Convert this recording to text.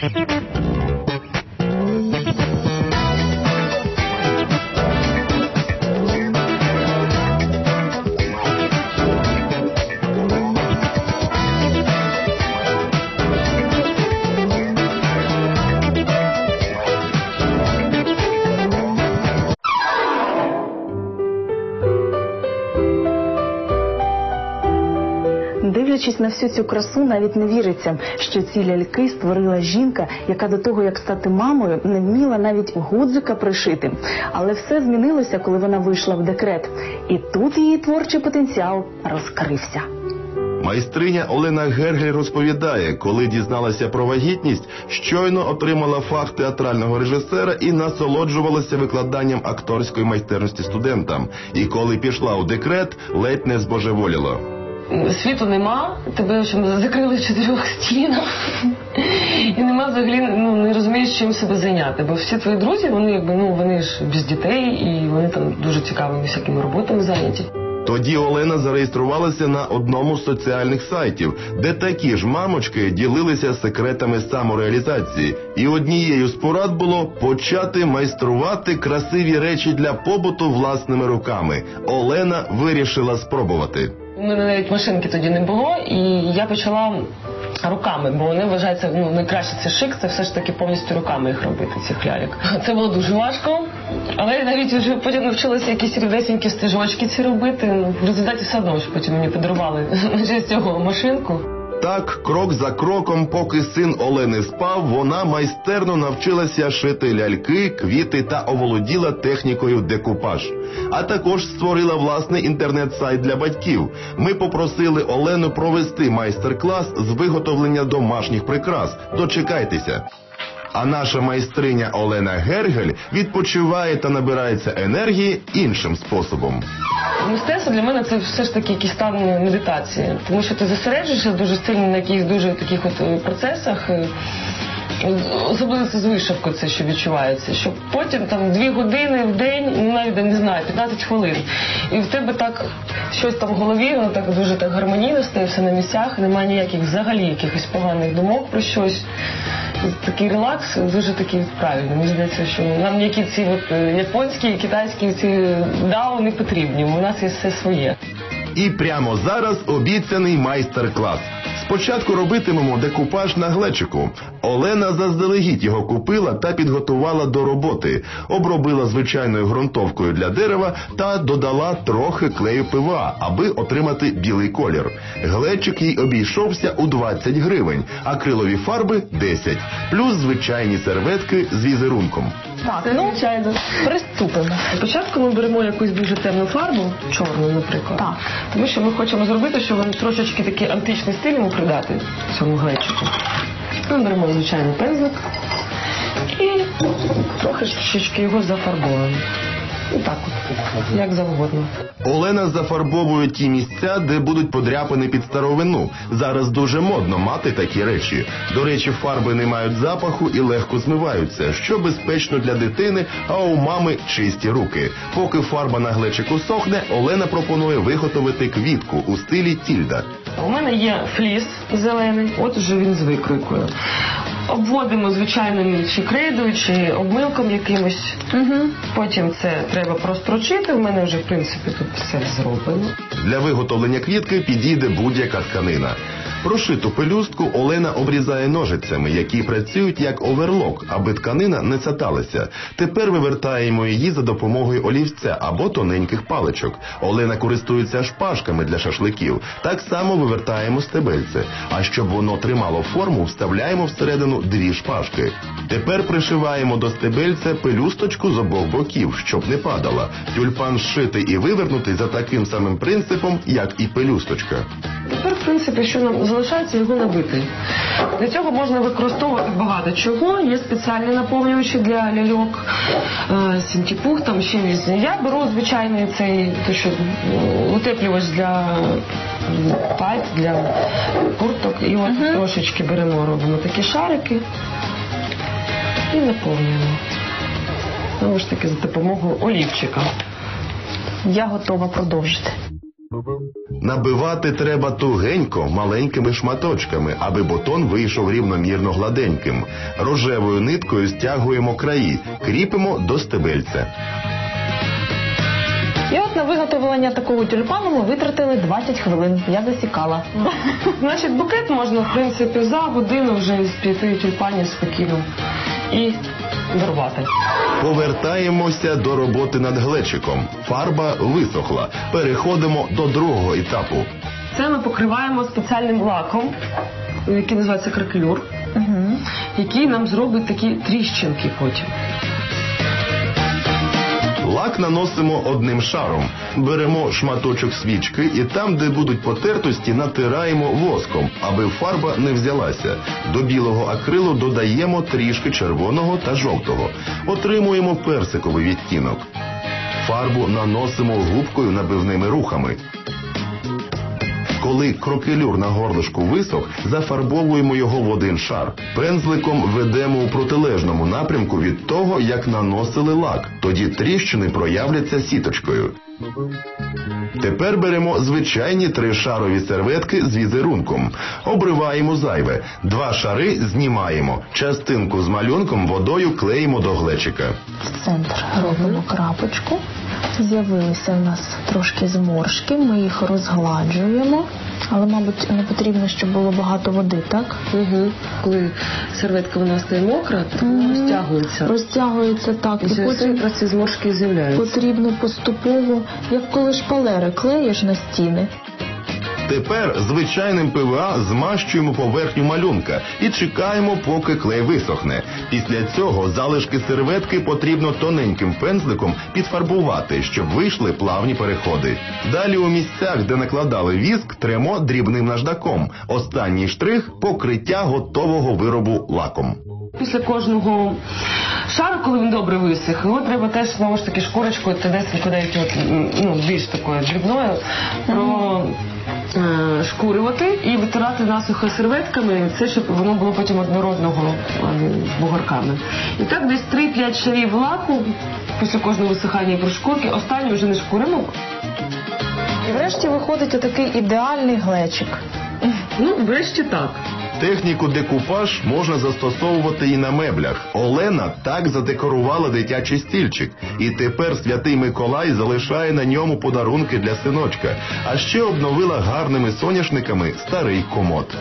Bye. Дивлячись на всю цю красу, навіть не віриться, що ці ляльки створила жінка, яка до того, як стати мамою, не вміла навіть гудзика пришити. Але все змінилося, коли вона вийшла в декрет. І тут її творчий потенціал розкрився. Майстриня Олена Гергель розповідає, коли дізналася про вагітність, щойно отримала фах театрального режисера і насолоджувалася викладанням акторської майстерності студентам. І коли пішла у декрет, ледь не збожеволіла. Світу нема, тебе закрили в чотирьох стінах. І нема взагалі ну, не розумієш, чим себе зайняти. Бо всі твої друзі, вони якби ну вони ж без дітей і вони там дуже цікавими всякими роботами зайняті. Тоді Олена зареєструвалася на одному з соціальних сайтів, де такі ж мамочки ділилися секретами самореалізації. І однією з порад було почати майструвати красиві речі для побуту власними руками. Олена вирішила спробувати. У мене навіть машинки тоді не було, і я почала руками, бо вони вважаються ну найкраще це шик, це все ж таки повністю руками їх робити, цих ляльок. Це було дуже важко, але я навіть вже потім навчилася якісь рівесенькі стежочки ці робити. В результаті все одно ж потім мені подарували на цього машинку. Так, крок за кроком, поки син Олени спав, вона майстерно навчилася шити ляльки, квіти та оволоділа технікою декупаж. А також створила власний інтернет-сайт для батьків. Ми попросили Олену провести майстер-клас з виготовлення домашніх прикрас. Дочекайтеся. А наша майстриня Олена Гергель відпочиває та набирається енергії іншим способом. Мистецтво для мене це все ж таки якийсь стан медитації, тому що ти зосереджуєшся дуже сильно на якихось дуже таких от е, процесах. е, Особливо це з вишивкою це що відчувається, що потім там дві години в день, ну навіть не знаю, 15 хвилин. І в тебе так щось там в голові, воно так дуже так гармонійно стає все на місцях, немає ніяких взагалі якихось поганих думок про щось. Такий релакс дуже такий правильний. Мені здається, що нам ніякі ці от е, японські, китайські ці дао не потрібні. У нас є все своє. І прямо зараз обіцяний майстер-клас. Спочатку робитимемо декупаж на глечику. Олена заздалегідь його купила та підготувала до роботи, обробила звичайною ґрунтовкою для дерева та додала трохи клею ПВА, аби отримати білий колір. Глечик їй обійшовся у 20 гривень, акрилові фарби 10, плюс звичайні серветки з візерунком. Так, ну звичайно. Приступимо. Спочатку ми беремо якусь дуже темну фарбу, чорну, наприклад. Так. Тому що ми хочемо зробити, щоб він трошечки такий античний стиль придати цьому глечику. Ми беремо звичайний пензлик і трохи його зафарбовуємо. І так от, як завгодно. Олена зафарбовує ті місця, де будуть подряпини під старовину. Зараз дуже модно мати такі речі. До речі, фарби не мають запаху і легко змиваються, що безпечно для дитини, а у мами чисті руки. Поки фарба на глечику сохне, Олена пропонує виготовити квітку у стилі тільда. У мене є фліс зелений, от уже він з викройкою. Обводимо звичайним чи крейдою, чи обмилком якимось. Угу. Потім це треба прострочити. У мене вже в принципі тут все зроблено. Для виготовлення квітки підійде будь-яка тканина. Прошиту пелюстку Олена обрізає ножицями, які працюють як оверлок, аби тканина не цаталася. Тепер вивертаємо її за допомогою олівця або тоненьких паличок. Олена користується шпажками для шашликів. Так само вивертаємо стебельце. А щоб воно тримало форму, вставляємо всередину дві шпажки. Тепер пришиваємо до стебельця пелюсточку з обох боків, щоб не падала. Тюльпан зшитий і вивернутий за таким самим принципом, як і пелюсточка. Тепер, принципі, що нам залишається його набити. Для цього можна використовувати багато чого. Є спеціальні наповнювачі для ляльок, е, сінтіпух, там ще різні. Я беру звичайний цей то що, утеплювач для пайп, для курток. І от трошечки беремо, робимо такі шарики і наповнюємо. Знову ж таки, за допомогою олівчика. Я готова продовжити. Набивати треба тугенько маленькими шматочками, аби бутон вийшов рівномірно гладеньким. Рожевою ниткою стягуємо краї, кріпимо до стебельця. І от на виготовлення такого тюльпану ми витратили 20 хвилин. Я засікала. Значить, букет можна, в принципі, за годину вже з п'яти тюльпанів спокійно і дорвати. Повертаємося до роботи над глечиком. Фарба висохла. Переходимо до другого етапу. Це ми покриваємо спеціальним лаком, який називається краклюр, Угу. який нам зробить такі тріщинки потім. Лак наносимо одним шаром. Беремо шматочок свічки і там, де будуть потертості, натираємо воском, аби фарба не взялася. До білого акрилу додаємо трішки червоного та жовтого. Отримуємо персиковий відтінок. Фарбу наносимо губкою набивними рухами. Коли крокелюр на горлишку висох, зафарбовуємо його в один шар. Пензликом ведемо у протилежному напрямку від того, як наносили лак. Тоді тріщини проявляться сіточкою. Тепер беремо звичайні тришарові серветки з візерунком. Обриваємо зайве. Два шари знімаємо. Частинку з малюнком водою клеїмо до глечика. В центр робимо крапочку. З'явилися в нас трошки зморшки, ми їх розгладжуємо, але, мабуть, не потрібно, щоб було багато води, так? Угу. Коли серветка у нас стає мокра, то вона розтягується. Розтягується так, І і потім якраз ці зморшки з'являються. потрібно поступово, як коли шпалери клеїш на стіни. Тепер звичайним ПВА змащуємо поверхню малюнка і чекаємо, поки клей висохне. Після цього залишки серветки потрібно тоненьким пензликом підфарбувати, щоб вийшли плавні переходи. Далі у місцях, де накладали віск, тремо дрібним наждаком. Останній штрих покриття готового виробу лаком. Після кожного шару, коли він добре висих, його треба теж знову ж таки шкурочкою та десь от, ну, більш такою дрібною про. Е, Шкурювати і витирати насухо серветками, це щоб воно було потім однородного з бугорками. І так десь 3-5 шарів лаку після кожного висихання і прошкурки. Останню вже не шкуримо. І врешті виходить отакий ідеальний глечик. Ну, врешті так. Техніку декупаж можна застосовувати і на меблях. Олена так задекорувала дитячий стільчик, і тепер святий Миколай залишає на ньому подарунки для синочка, а ще обновила гарними соняшниками старий комод.